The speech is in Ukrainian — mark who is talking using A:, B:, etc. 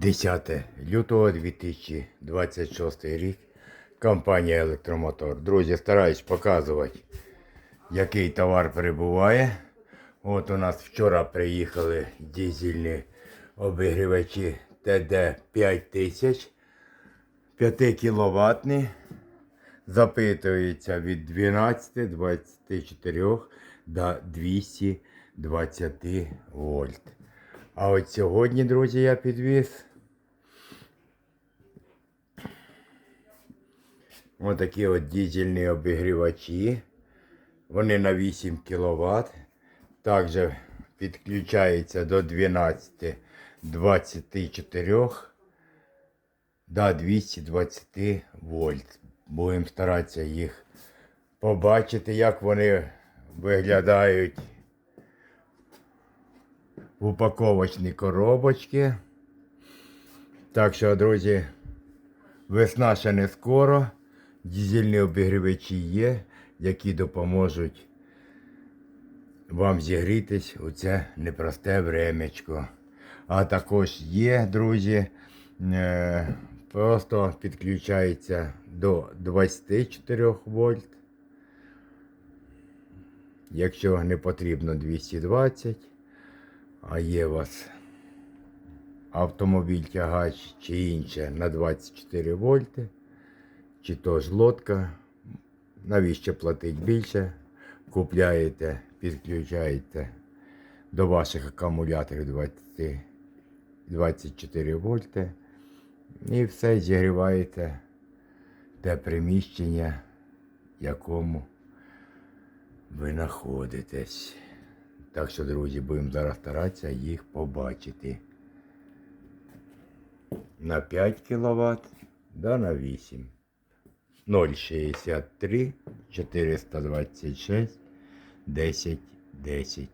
A: 10 лютого 2026 рік. Компанія Електромотор. Друзі, стараюсь показувати, який товар перебуває. От у нас вчора приїхали дизельні обігрівачі ТД 5000 5 кіловатні. Запитується від 12, 24 до 220 вольт. А от сьогодні, друзі, я підвіз. Отакі от дизельні обігрівачі. Вони на 8 кВт. Також підключаються до 12 24 до 220 вольт. Будемо старатися їх побачити, як вони виглядають в упаковочній коробочці. Так що, друзі, весна ще не скоро. Дізельні обігрівачі є, які допоможуть вам зігрітись у це непросте времечко. А також є, друзі, е, просто підключається до 24 вольт. Якщо не потрібно 220, а є у вас автомобіль тягач чи інше на 24 вольти, чи то ж лодка, навіщо платить більше, купляєте, підключаєте до ваших акумуляторів 20, 24 вольти і все зігріваєте те приміщення, в якому ви знаходитесь. Так що, друзі, будемо зараз старатися їх побачити. На 5 кВт да на 8. 063 426 10 10.